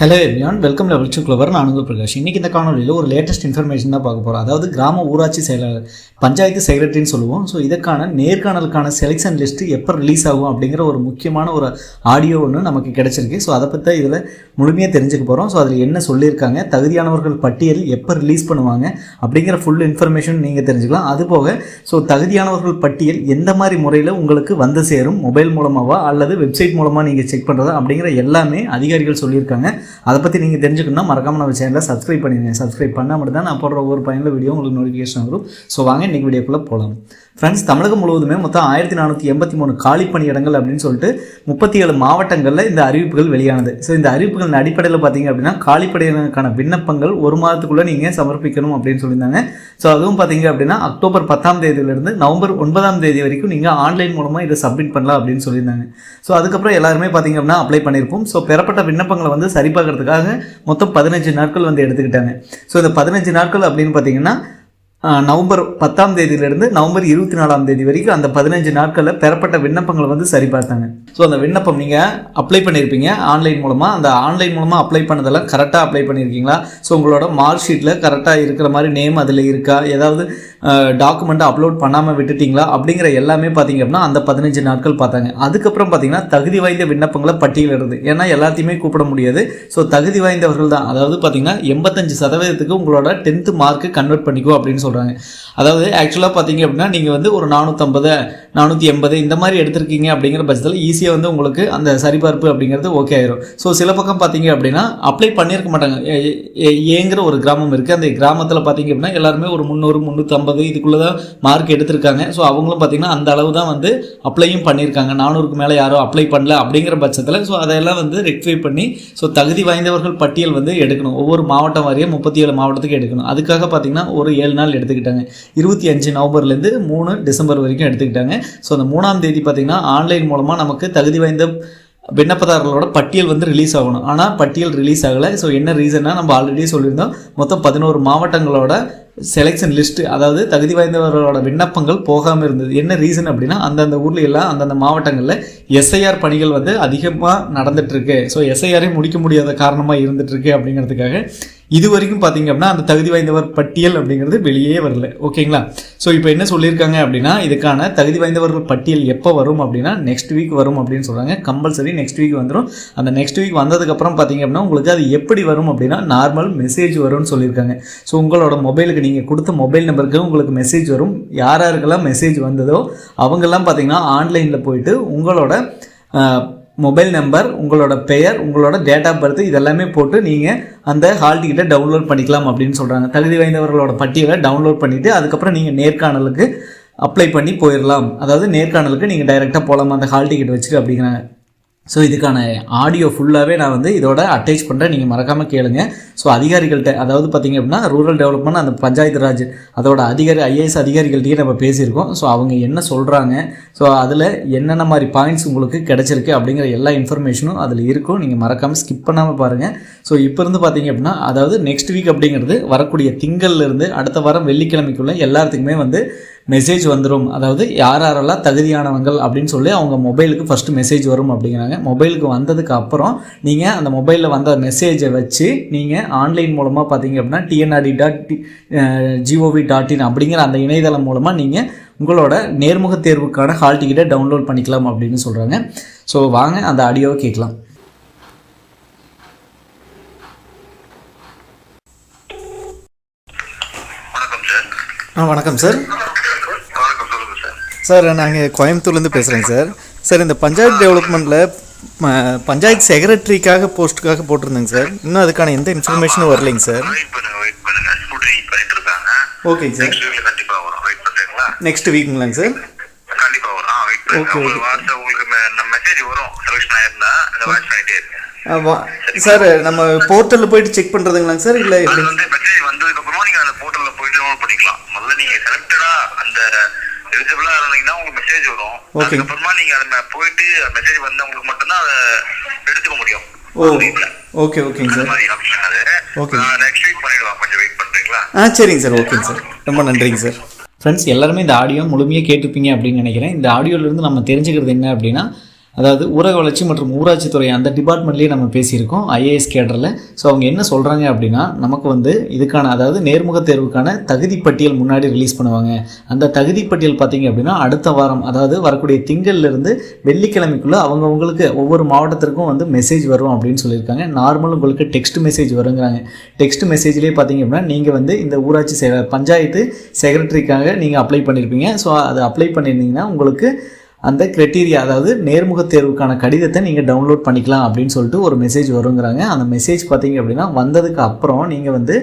Hello everyone welcome level two clever நான் அனுகு பிரகாஷ். இன்றைக்கி இந்த காணொலியில் ஒரு லேட்டஸ்ட் இன்ஃபர்மேஷன் தான் பார்க்க போகிறோம் அதாவது கிராம ஊராட்சி செயலாளர் பஞ்சாயத்து செக்ரட்டரின்னு சொல்லுவோம். ஸோ இதற்கான நேர்காணலுக்கான செலெக்ஷன் லிஸ்ட்டு எப்போ ரிலீஸ் ஆகும் அப்படிங்கிற ஒரு முக்கியமான ஒரு ஆடியோ ஒன்று நமக்கு கிடச்சிருக்கு. ஸோ அதை பற்றி இதில் முழுமையாக தெரிஞ்சுக்க போகிறோம் ஸோ அதில் என்ன சொல்லியிருக்காங்க தகுதியானவர்கள் பட்டியல் எப்போ ரிலீஸ் பண்ணுவாங்க அப்படிங்கிற ஃபுல் இன்ஃபர்மேஷன் நீங்கள் தெரிஞ்சுக்கலாம். அது போக ஸோ தகுதியானவர்கள் பட்டியல் எந்த மாதிரி முறையில் உங்களுக்கு வந்து சேரும் மொபைல் மூலமாகவா அல்லது வெப்சைட் மூலமாக நீங்கள் செக் பண்ணுறதா அப்படிங்கிற எல்லாமே அதிகாரிகள் சொல்லியிருக்காங்க. அதை பற்றி நீங்கள் தெரிஞ்சுக்கணும்னா மறக்காமல் நம்ம சேனலை சப்ஸ்கிரைப் பண்ணிடுங்க சப்ஸ்கிரைப் பண்ணால் மட்டும் தான் நான் போடுற ஒவ்வொரு பயனில் வீடியோ உங்களுக்கு நோட்டிஃபிகேஷன் வரும். ஸோ வாங்க இன்றைக்கி வீடியோக்குள்ளே போகலாம் ஃப்ரெண்ட்ஸ் தமிழகம் முழுவதுமே மொத்தம் ஆயிரத்தி நானூற்றி எண்பத்தி மூணு காலி பணியிடங்கள் அப்படின்னு சொல்லிட்டு முப்பத்தி ஏழு மாவட்டங்களில் இந்த அறிவிப்புகள் வெளியானது. ஸோ இந்த அறிவிப்புகளின் அடிப்படையில் பார்த்தீங்க அப்படின்னா காலிப்படையினருக்கான விண்ணப்பங்கள் ஒரு மாதத்துக்குள்ளே நீங்கள் சமர்ப்பிக்கணும் அப்படின்னு சொல்லியிருந்தாங்க. ஸோ அதுவும் பார்த்தீங்க அப்படின்னா அக்டோபர் பத்தாம் தேதியிலிருந்து நவம்பர் ஒன்பதாம் தேதி வரைக்கும் நீங்கள் ஆன்லைன் மூலமாக இதை சப்மிட் பண்ணலாம் அப்படின்னு சொல்லியிருந்தாங்க. ஸோ அதுக்கப்புறம் எல்லாருமே பார்த்தீங்க அப்படின்னா அப்ளை பண்ணியிருப்போம். ஸோ பெறப்பட்ட விண்ணப்பங்களை வந்து சரி பார்க்குறதுக்காக மொத்தம் பதினஞ்சு நாட்கள் வந்து எடுத்துக்கிட்டாங்க. ஸோ இந்த பதினஞ்சு நாட்கள் அப்படின்னு பார்த்தீங்கன்னா நவம்பர் பத்தாம் தேதியிலிருந்து நவம்பர் இருபத்தி நாலாம் தேதி வரைக்கும் அந்த பதினஞ்சு நாட்களில் பெறப்பட்ட விண்ணப்பங்களை வந்து சரி பார்த்தாங்க. ஸோ அந்த விண்ணப்பம் நீங்கள் அப்ளை பண்ணியிருப்பீங்க ஆன்லைன் மூலமாக அந்த ஆன்லைன் மூலமாக அப்ளை பண்ணதெல்லாம் கரெக்டாக அப்ளை பண்ணியிருக்கீங்களா ஸோ உங்களோட மார்க் ஷீட்டில் கரெக்டாக இருக்கிற மாதிரி நேம் அதில் இருக்கா? ஏதாவது டாக்குமெண்ட்டை அப்லோட் பண்ணாமல் விட்டுட்டீங்களா? அப்படிங்கிற எல்லாமே பார்த்தீங்க அப்படின்னா அந்த பதினஞ்சு நாட்கள் பார்த்தாங்க. அதுக்கப்புறம் பார்த்தீங்கன்னா தகுதி வாய்ந்த விண்ணப்பங்களை பட்டியலிடுறது ஏன்னா எல்லாத்தையுமே கூப்பிட முடியாது. ஸோ தகுதி வாய்ந்தவர்கள் தான். அதாவது பார்த்தீங்கன்னா எண்பத்தஞ்சு சதவீதத்துக்கு உங்களோட டென்த்து மார்க்கு கன்வெர்ட் பண்ணிக்கோ அப்படின்னு சொல்கிறாங்க அதாவது ஆக்சுவலாக பார்த்தீங்க அப்படின்னா நீங்கள் வந்து ஒரு நானூற்றம்பது நானூற்றி எண்பது இந்த மாதிரி எடுத்திருக்கீங்க அப்படிங்கிற பட்சத்தில் ஈஸியாக வந்து உங்களுக்கு அந்த சரிபார்ப்பு அப்படிங்கிறது ஓகே ஆயிரும். ஸோ சில பக்கம் பார்த்தீங்க அப்படின்னா அப்ளை பண்ணியிருக்க மாட்டாங்க. ஏங்கிற ஒரு கிராமம் இருக்குது அந்த கிராமத்தில் பார்த்தீங்க அப்படின்னா எல்லாருமே ஒரு முந்நூறு முந்நூற்றம்பது இதுக்குள்ளே தான் மார்க் எடுத்திருக்காங்க. ஸோ அவங்களும் பார்த்தீங்கன்னா அந்த அளவு தான் வந்து அப்ளையும் பண்ணியிருக்காங்க நானூறுக்கு மேலே யாரும் அப்ளை பண்ணல அப்படிங்கிற பட்சத்தில் ஸோ அதையெல்லாம் வந்து ரெக்டிஃபை பண்ணி ஸோ தகுதி வாய்ந்தவர்கள் பட்டியல் வந்து எடுக்கணும். ஒவ்வொரு மாவட்டம் வாரியாக முப்பத்தி ஏழு மாவட்டத்துக்கு எடுக்கணும். அதுக்காக பார்த்தீங்கன்னா ஒரு ஏழு நாள் எடுத்துக்கிட்டாங்க. இருபத்தி அஞ்சு நவம்பர்லேருந்து மூணு டிசம்பர் வரைக்கும் எடுத்துக்கிட்டாங்க. ஸோ அந்த மூணாம் தேதி பார்த்திங்கன்னா ஆன்லைன் மூலமாக நமக்கு தகுதி வாய்ந்த விண்ணப்பதாரர்களோட பட்டியல் வந்து ரிலீஸ் ஆகணும். ஆனால் பட்டியல் ரிலீஸ் ஆகலை. ஸோ என்ன ரீசன்னா நம்ம ஆல்ரெடி சொல்லியிருந்தோம். மொத்தம் பதினோரு மாவட்டங்களோட செலெக்ஷன் லிஸ்ட்டு அதாவது தகுதி வாய்ந்தவர்களோட விண்ணப்பங்கள் போகாமல் இருந்தது. என்ன ரீசன் அப்படின்னா அந்தந்த ஊர்ல எல்லாம் அந்தந்த மாவட்டங்களில் எஸ்ஐஆர் பணிகள் வந்து அதிகமாக நடந்துட்டுருக்கு ஸோ எஸ்ஐஆரே முடிக்க முடியாத காரணமாக இருந்துட்டுருக்கு அப்படிங்கிறதுக்காக இது வரைக்கும் பார்த்தீங்க அப்படின்னா அந்த தகுதி வாய்ந்தவர் பட்டியல் அப்படிங்கிறது வெளியே வரல. ஓகேங்களா? ஸோ இப்போ என்ன சொல்லியிருக்காங்க அப்படின்னா இதுக்கான தகுதி வாய்ந்தவர்கள் பட்டியல் எப்போ வரும் அப்படின்னா நெக்ஸ்ட் வீக் வரும் அப்படின்னு சொல்கிறாங்க கம்பல்சரி நெக்ஸ்ட் வீக் வந்துடும் அந்த நெக்ஸ்ட் வீக் வந்ததுக்கப்புறம் பார்த்தீங்க அப்படின்னா உங்களுக்கு அது எப்படி வரும் அப்படின்னா நார்மல் மெசேஜ் வரும்னு சொல்லியிருக்காங்க. ஸோ உங்களோட மொபைலுக்கு நீங்கள் கொடுத்த மொபைல் நம்பருக்கு உங்களுக்கு மெசேஜ் வரும். யார் யாருக்கெல்லாம் மெசேஜ் வந்ததோ அவங்கெல்லாம் பார்த்தீங்கன்னா ஆன்லைனில் போயிட்டு உங்களோட மொபைல் நம்பர் உங்களோட பெயர் உங்களோட டேட் ஆஃப் பர்த் இதெல்லாமே போட்டு நீங்கள் அந்த ஹால் டிக்கெட்டை டவுன்லோட் பண்ணிக்கலாம் அப்படின்னு சொல்கிறாங்க தகுதி வாய்ந்தவர்களோட பட்டியலை டவுன்லோட் பண்ணிவிட்டு அதுக்கப்புறம் நீங்கள் நேர்காணலுக்கு அப்ளை பண்ணி போயிடலாம் அதாவது நேர்காணலுக்கு நீங்கள் டைரெக்டாக போகலாம் அந்த ஹால் டிக்கெட் வச்சுட்டு அப்படிங்கிறாங்க. ஸோ இதுக்கான ஆடியோ ஃபுல்லாகவே நான் வந்து இதோட அட்டாச் பண்ணுறேன் நீங்கள் மறக்காமல் கேளுங்க. ஸோ அதிகாரிகள்கிட்ட அதாவது பார்த்தீங்க அப்படின்னா ரூரல் டெவலப்மெண்ட் அந்த பஞ்சாயத்து ராஜ் அதோட அதிகாரி ஐஏஎஸ் அதிகாரிகள்கிட்டயே நம்ம பேசியிருக்கோம். ஸோ அவங்க என்ன சொல்கிறாங்க ஸோ அதில் என்னென்ன மாதிரி பாயிண்ட்ஸ் உங்களுக்கு கிடச்சிருக்கு அப்படிங்கிற எல்லா இன்ஃபர்மேஷனும் அதில் இருக்கும். நீங்கள் மறக்காமல் ஸ்கிப் பண்ணாமல் பாருங்கள் ஸோ இப்போ இருந்து பார்த்தீங்க அப்படின்னா அதாவது நெக்ஸ்ட் வீக் அப்படிங்கிறது வரக்கூடிய திங்கள்லேருந்து அடுத்த வாரம் வெள்ளிக்கிழமைக்குள்ளே எல்லாத்துக்குமே வந்து மெசேஜ் வந்துடும் அதாவது யார் யாரெல்லாம் தகுதியானவங்கள் அப்படின்னு சொல்லி அவங்க மொபைலுக்கு ஃபஸ்ட்டு மெசேஜ் வரும் அப்படிங்கிறாங்க. மொபைலுக்கு வந்ததுக்கு அப்புறம் நீங்கள் அந்த மொபைலில் வந்த மெசேஜை வச்சு நீங்கள் ஆன்லைன் மூலமாக பார்த்தீங்க அப்படின்னா TNRD dot gov dot in அப்படிங்கிற அந்த இணையதளம் மூலமாக நீங்கள் உங்களோட நேர்முக தேர்வுக்கான ஹால் டிக்கெட்டை டவுன்லோட் பண்ணிக்கலாம் அப்படின்னு சொல்கிறாங்க ஸோ வாங்க அந்த ஆடியோவை கேட்கலாம். வணக்கம் சார் ஆ வணக்கம் சார் சார் நாங்கள் கோயம்புத்தூர்லேருந்து பேசுகிறேங்க சார். சார் இந்த பஞ்சாயத்து டெவலப்மெண்ட்டில் பஞ்சாயத்து செக்ரட்டரிக்காக போஸ்ட்டுக்காக போட்டிருந்தேங்க சார். இன்னும் அதுக்கான எந்த இன்ஃபர்மேஷனும் வரலைங்க சார். வெயிட் பண்ணுங்க வெயிட் பண்ணுங்க. ஸ்கூட்டரிங் பண்ணிட்டு இருக்காங்க ஓகேங்க சார் நெக்ஸ்ட் வீக்குங்களாங்க சார்? கண்டிப்பா வரும். ஆ வெயிட் பண்ணுங்க. Okay, உங்களுக்கு வாட்ஸ்அப் உங்களுக்கு மெசேஜ் வரும். செலக்ஷன் ஆயிருந்தா அந்த வாட்ச் பண்ணிட்டே இருங்க. சார் நம்ம போர்ட்டலில் போயிட்டு செக் பண்ணுறதுங்களாங்க சார் இல்லை எப்படி? வந்து மெசேஜ் வந்ததுக்கு அப்புறமா நீங்க அந்த போர்ட்டல்ல போயிட்டு பண்ணிக்கலாம். முதல்ல நீங்க செலக்டடா அந்த எலிஜிபிளா இருந்தீங்கன்னா உங்களுக்கு மெசேஜ் வரும். அதுக்கப்புறமா நீங்க அந்த போயிட்டு மெசேஜ் வந்தவங்களுக்கு மட்டும்தான் அதை எடுத்துக்க முடியும். ஓகே ஓகேங்க சார் அது. Okay. நெக்ஸ்ட் வீக் பண்ணிடலாம். கொஞ்சம் வெயிட் பண்றீங்களா? ஆ சரிங்க சார் ஓகேங்க சார் ரொம்ப நன்றிங்க சார் ஃப்ரெண்ட்ஸ் எல்லாருமே இந்த ஆடியோ முழுமையாக கேட்டிருப்பீங்க அப்படின்னு நினைக்கிறேன். இந்த ஆடியோலேருந்து நம்ம தெரிஞ்சுக்கிறது என்ன அப்படின்னா அதாவது ஊரக வளர்ச்சி மற்றும் ஊராட்சி துறை அந்த டிபார்ட்மெண்ட்லேயே நம்ம பேசியிருக்கோம் ஐஏஎஸ் கேடரில். ஸோ அவங்க என்ன சொல்கிறாங்க அப்படின்னா நமக்கு வந்து இதுக்கான அதாவது நேர்முக தேர்வுக்கான தகுதி பட்டியல் முன்னாடி ரிலீஸ் பண்ணுவாங்க. அந்த தகுதி பட்டியல் பார்த்தீங்க அப்படின்னா அடுத்த வாரம் அதாவது வரக்கூடிய திங்கள்லேருந்து வெள்ளிக்கிழமைக்குள்ளே அவங்கவுங்களுக்கு ஒவ்வொரு மாவட்டத்திற்கும் வந்து மெசேஜ் வரும் அப்படின்னு சொல்லியிருக்காங்க. நார்மல் உங்களுக்கு டெக்ஸ்ட் மெசேஜ் வருங்கிறாங்க. டெக்ஸ்ட் மெசேஜ்லேயே பார்த்தீங்க அப்படின்னா நீங்கள் வந்து இந்த ஊராட்சி செயலர் பஞ்சாயத்து செக்ரட்டரிக்காக நீங்கள் அப்ளை பண்ணியிருப்பீங்க ஸோ அது அப்ளை பண்ணியிருந்தீங்கன்னா உங்களுக்கு அந்த கிரைட்டீரியா அதாவது நேர்முக தேர்வுக்கான கடிதத்தை நீங்கள் டவுன்லோட் பண்ணிக்கலாம் அப்படின்னு சொல்லிட்டு ஒரு மெசேஜ் வருங்கிறாங்க. அந்த மெசேஜ் பார்த்தீங்க அப்படின்னா வந்ததுக்கு அப்புறம் நீங்கள் வந்து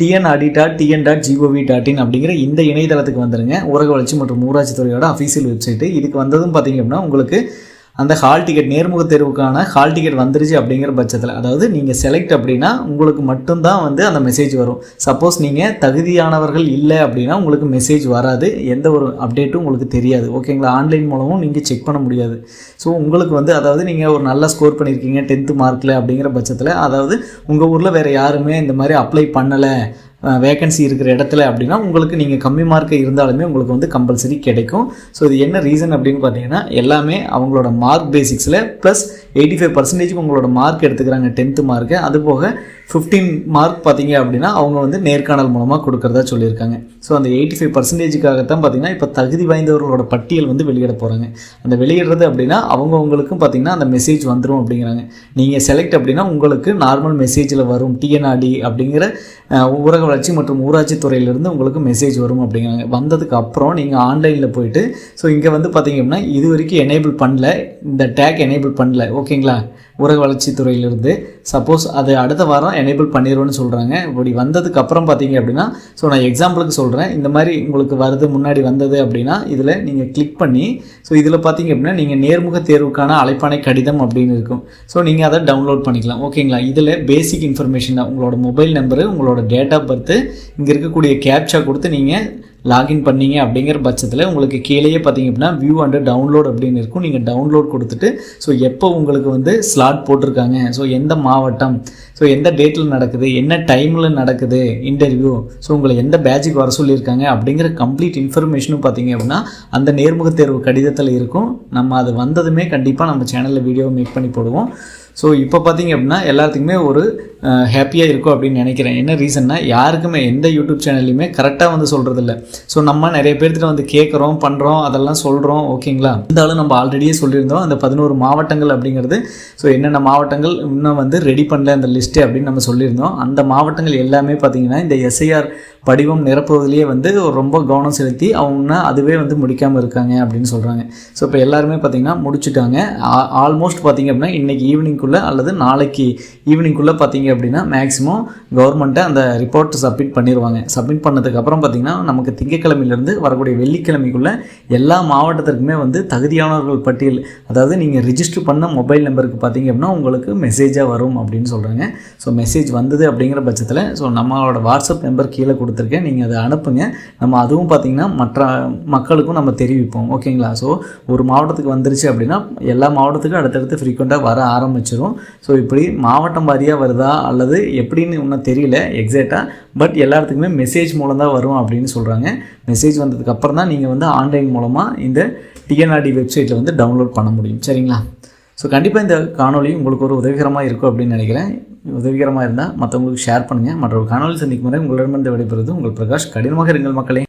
TN RD TN dot gov dot in அப்படிங்கிற இந்த இணையதளத்துக்கு வந்துருங்க. ஊரக வளர்ச்சி மற்றும் ஊராட்சித்துறையோட அஃபீஷியல் வெப்சைட்டு இதுக்கு வந்ததும் பார்த்தீங்க அப்படின்னா உங்களுக்கு அந்த ஹால் டிக்கெட் நேர்முக தேர்வுக்கான ஹால் டிக்கெட் வந்துருச்சு அப்படிங்கிற பட்சத்தில். அதாவது நீங்கள் செலக்ட் அப்படின்னா உங்களுக்கு மட்டும்தான் வந்து அந்த மெசேஜ் வரும். சப்போஸ் நீங்கள் தகுதியானவர்கள் இல்லை அப்படின்னா உங்களுக்கு மெசேஜ் வராது. எந்த ஒரு அப்டேட்டும் உங்களுக்கு தெரியாது. ஓகேங்களா ஆன்லைன் மூலமும் நீங்கள் செக் பண்ண முடியாது. ஸோ உங்களுக்கு வந்து அதாவது நீங்கள் ஒரு நல்ல ஸ்கோர் பண்ணியிருக்கீங்க டென்த்து மார்க்கில் அப்படிங்கிற பட்சத்தில் அதாவது உங்கள் ஊரில் வேறு யாருமே இந்த மாதிரி அப்ளை பண்ணலை வேகன்சி இருக்கிற இடத்துல அப்படின்னா உங்களுக்கு நீங்கள் கம்மி மார்க் இருந்தாலுமே உங்களுக்கு வந்து கம்பல்சரி கிடைக்கும். ஸோ இது என்ன ரீசன் அப்படின்னு பார்த்தீங்கன்னா எல்லாமே அவங்களோட மார்க் பேசிக்ஸில் ப்ளஸ் எயிட்டி ஃபைவ் பர்சன்டேஜ்க்கு உங்களோட மார்க் எடுத்துக்கிறாங்க டென்த்து மார்க்கு அது போக ஃபிஃப்டீன் மார்க் பார்த்தீங்க அப்படின்னா அவங்க வந்து நேர்காணல் மூலமாக கொடுக்குறதா சொல்லியிருக்காங்க. ஸோ அந்த எயிட்டி ஃபைவ் பர்சன்டேஜுக்காகத்தான் பார்த்தீங்கன்னா இப்போ தகுதி வாய்ந்தவர்களோட பட்டியல் வந்து வெளியிட போகிறாங்க அந்த வெளியிடுறது அப்படின்னா அவங்கவுங்களுக்கும் பார்த்தீங்கன்னா அந்த மெசேஜ் வந்துடும் அப்படிங்கிறாங்க. நீங்கள் செலக்ட் அப்படின்னா உங்களுக்கு நார்மல் மெசேஜில் வரும். டிஎன்ஆர்டி அப்படிங்கிற ஊரக வளர்ச்சி மற்றும் ஊராட்சி துறையிலிருந்து உங்களுக்கு மெசேஜ் வரும் அப்படிங்கிறாங்க. வந்ததுக்கு அப்புறம் நீங்கள் ஆன்லைனில் போயிட்டு ஸோ இங்கே வந்து பார்த்தீங்க அப்படின்னா இது வரைக்கும் எனேபிள் பண்ணல. இந்த டேக் எனேபிள் பண்ணல. ஓகேங்களா ஊரக வளர்ச்சி துறையிலிருந்து. சப்போஸ் அது அடுத்த வாரம் எனேபிள் பண்ணிடுவோன்னு சொல்கிறாங்க இப்படி வந்ததுக்கு அப்புறம் பார்த்தீங்க அப்படின்னா ஸோ நான் எக்ஸாம்பிளுக்கு சொல்கிறேன் இந்த மாதிரி உங்களுக்கு வருது முன்னாடி வந்தது அப்படின்னா இதில் நீங்கள் கிளிக் பண்ணி ஸோ இதில் பார்த்தீங்க அப்படின்னா நீங்கள் நேர்முக தேர்வுக்கான அழைப்பானை கடிதம் அப்படின்னு இருக்கும். ஸோ நீங்கள் அதை டவுன்லோட் பண்ணிக்கலாம். ஓகேங்களா இதில் பேசிக் இன்ஃபர்மேஷன் தான். உங்களோட மொபைல் நம்பரு உங்களோட டேட் ஆஃப் பர்த்து இங்கே இருக்கக்கூடிய கேப்சா கொடுத்து நீங்கள் லாகின் பண்ணீங்க அப்படிங்கிற பட்சத்தில் உங்களுக்கு கீழேயே பார்த்தீங்க அப்படின்னா வியூ அண்டு டவுன்லோட் அப்படின்னு இருக்கும். நீங்கள் டவுன்லோட் கொடுத்துட்டு ஸோ எப்போ உங்களுக்கு வந்து ஸ்லாட் போட்டிருக்காங்க? ஸோ எந்த மாவட்டம்? ஸோ எந்த டேட்டில் நடக்குது? என்ன டைமில் நடக்குது? இன்டர்வியூ ஸோ உங்களை எந்த பேட்சுக்கு வர சொல்லியிருக்காங்க? அப்படிங்கிற கம்ப்ளீட் இன்ஃபர்மேஷனும் பார்த்தீங்க அப்படின்னா அந்த நேர்முக தேர்வு கடிதத்தில் இருக்கும். நம்ம அது வந்ததுமே கண்டிப்பாக நம்ம சேனலில் வீடியோ மேக் பண்ணி போடுவோம். ஸோ இப்போ பார்த்தீங்க அப்படின்னா எல்லாத்துக்குமே ஒரு ஹாப்பியாக இருக்கும் அப்படின்னு நினைக்கிறேன். என்ன ரீசன்னா யாருக்குமே எந்த யூடியூப் சேனல்லையுமே கரெக்டாக வந்து சொல்கிறதில்ல ஸோ நம்ம நிறைய பேர்கிட்ட வந்து கேட்குறோம் பண்ணுறோம் அதெல்லாம் சொல்கிறோம் ஓகேங்களா இருந்தாலும் நம்ம ஆல்ரெடியே சொல்லியிருந்தோம் அந்த பதினோரு மாவட்டங்கள் அப்படிங்கிறது. ஸோ என்னென்ன மாவட்டங்கள் இன்னும் வந்து ரெடி பண்ணல அந்த லிஸ்ட்டு அப்படின்னு நம்ம சொல்லியிருந்தோம். அந்த மாவட்டங்கள் எல்லாமே பார்த்தீங்கன்னா இந்த எஸ்ஐஆர் படிவம் நிரப்புவதிலேயே வந்து ரொம்ப கவனம் செலுத்தி அவங்க அதுவே வந்து முடிக்காமல் இருக்காங்க அப்படின்னு சொல்கிறாங்க ஸோ இப்போ எல்லாருமே பார்த்தீங்கன்னா முடிச்சுட்டாங்க. ஆல்மோஸ்ட் பார்த்தீங்க அப்படின்னா இன்றைக்கி ஈவினிங்குள்ளே அல்லது நாளைக்கு ஈவினிங்குள்ளே பார்த்தீங்க அப்படின்னா மேக்ஸிமம் கவர்மெண்ட்டை அந்த ரிப்போர்ட் சப்மிட் பண்ணிடுவாங்க சப்மிட் பண்ணதுக்கப்புறம் பார்த்தீங்கன்னா நமக்கு திங்கக்கிழமையிலேருந்து வரக்கூடிய வெள்ளிக்கிழமைக்குள்ளே எல்லா மாவட்டத்திற்குமே வந்து தகுதியானவர்கள் பட்டியல் அதாவது நீங்கள் ரிஜிஸ்டர் பண்ண மொபைல் நம்பருக்கு பார்த்தீங்க அப்படின்னா உங்களுக்கு மெசேஜாக வரும் அப்படின்னு சொல்கிறாங்க ஸோ மெசேஜ் வந்தது அப்படிங்கிற பட்சத்தில் ஸோ நம்மளோட வாட்ஸ்அப் நம்பர் கீழே கொடுத்துருக்கேன். நீங்கள் அதை அனுப்புங்க. நம்ம அதுவும் பார்த்தீங்கன்னா மற்ற மக்களுக்கும் நம்ம தெரிவிப்போம். ஓகேங்களா? ஸோ ஒரு மாவட்டத்துக்கு வந்துருச்சு அப்படின்னா எல்லா மாவட்டத்துக்கும் அடுத்தடுத்து ஃப்ரீக்வெண்ட்டாக வர ஆரம்பிச்சிடும் ஸோ இப்படி மாவட்டம் வாரியாக வருதா? அல்லது எப்படின்னு இன்னும் தெரியல எக்ஸாக்டாக பட் எல்லாத்துக்குமே மெசேஜ் மூலம் தான் வரும் அப்படின்னு சொல்கிறாங்க மெசேஜ் வந்ததுக்கப்புறம் தான் நீங்கள் வந்து ஆன்லைன் மூலமாக இந்த டிஎன்ஆர்டி வெப்சைட்டில் வந்து டவுன்லோட் பண்ண முடியும். சரிங்களா? ஸோ கண்டிப்பாக இந்த காணொலி உங்களுக்கு ஒரு உதவிகரமாக இருக்கும் அப்படின்னு நினைக்கிறேன். உதவிகரமாக இருந்தால் மற்றவங்களுக்கு ஷேர் பண்ணுங்கள் மற்றொரு காணொலி சந்திக்கும் முறை உங்களிடமிருந்து விடைபெறுவது உங்கள் பிரகாஷ். கடினமாக இருங்கள் மக்களே.